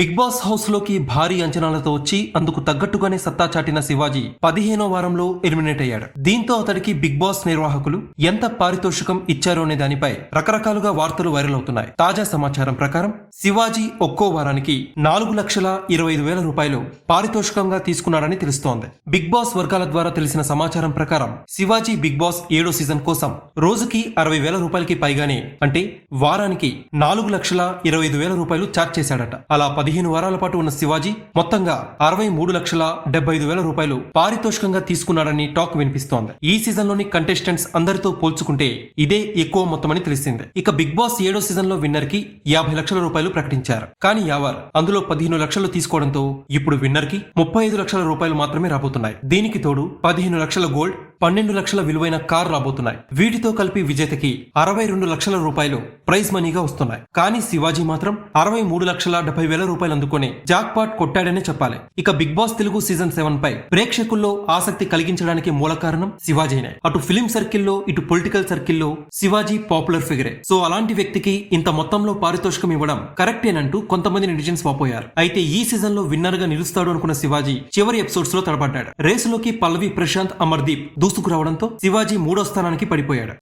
Big boss హౌస్లోకి భారీ అంచనాలతో వచ్చి అందుకు తగ్గట్టుగానే సత్తా చాటిన శివాజీ పదిహేనో వారంలో ఎలిమినేట్ అయ్యాడు. దీంతో అతడికి బిగ్ బాస్ నిర్వాహకులు ఎంత పారితోషికం ఇచ్చారో అనే దానిపై రకరకాలుగా వార్తలు వైరల్ అవుతున్నాయి. తాజా సమాచారం ప్రకారం శివాజీ ఒక్కో వారానికి నాలుగు లక్షల ఇరవై ఐదు వేల రూపాయలు పారితోషికంగా తీసుకున్నాడని తెలుస్తోంది. బిగ్ బాస్ వర్గాల ద్వారా తెలిసిన సమాచారం ప్రకారం శివాజీ బిగ్ బాస్ ఏడో సీజన్ కోసం రోజుకి అరవై వేల రూపాయలకి పైగానే అంటే వారానికి నాలుగు లక్షల ఇరవై ఐదు వేల రూపాయలు చార్జ్ చేశాడట. అలా పదిహేను వారాల పాటు ఉన్న శివాజీ మొత్తంగా అరవై మూడు లక్షల డెబ్బై ఐదు వేల రూపాయలు పారితోషికంగా తీసుకున్నాడని టాక్ వినిపిస్తోంది. ఈ సీజన్లోని కంటెస్టెంట్స్ అందరితో పోల్చుకుంటే ఇదే ఎక్కువ మొత్తమని తెలిసింది. ఇక బిగ్ బాస్ ఏడో సీజన్లో విన్నర్కి యాభై లక్షల రూపాయలు ప్రకటించారు. కానీ యావర్ అందులో పదిహేను లక్షలు తీసుకోవడంతో ఇప్పుడు విన్నర్కి ముప్పై ఐదు లక్షల రూపాయలు మాత్రమే రాబోతున్నాయి. దీనికి తోడు పదిహేను లక్షల గోల్డ్ పన్నెండు లక్షల విలువైన కార్ రాబోతున్నాయి. వీటితో కలిపి విజేతకి అరవై రెండు లక్షల రూపాయలు ప్రైజ్ మనీగా వస్తున్నాయి. కానీ శివాజీ మాత్రం అరవై మూడు లక్షల డెబ్బై వేల రూపాయలు అందుకొని జాక్ పాట్ కొట్టాడనే చెప్పాలి. ఇక Big Boss Telugu season seven పై ప్రేక్షకుల్లో ఆసక్తి కలిగించడానికి మూల కారణం శివాజీనే. అటు ఫిలిం సర్కిల్లో ఇటు పొలిటికల్ సర్కిల్లో శివాజీ పాపులర్ ఫిగరే. సో అలాంటి వ్యక్తికి ఇంత మొత్తంలో పారితోషికం ఇవ్వడం కరెక్టేనంటూ కొంతమంది నెటిజన్స్ వాపోయారు. అయితే ఈ సీజన్లో విన్నర్గా నిలుస్తాడు అనుకున్న శివాజీ చివరి ఎపిసోడ్స్లో తడబడ్డాడు. రేసులోకి పల్లవి ప్రశాంత్ అమర్దీప్ దూసుకురావడంతో శివాజీ మూడో స్థానానికి పడిపోయాడు.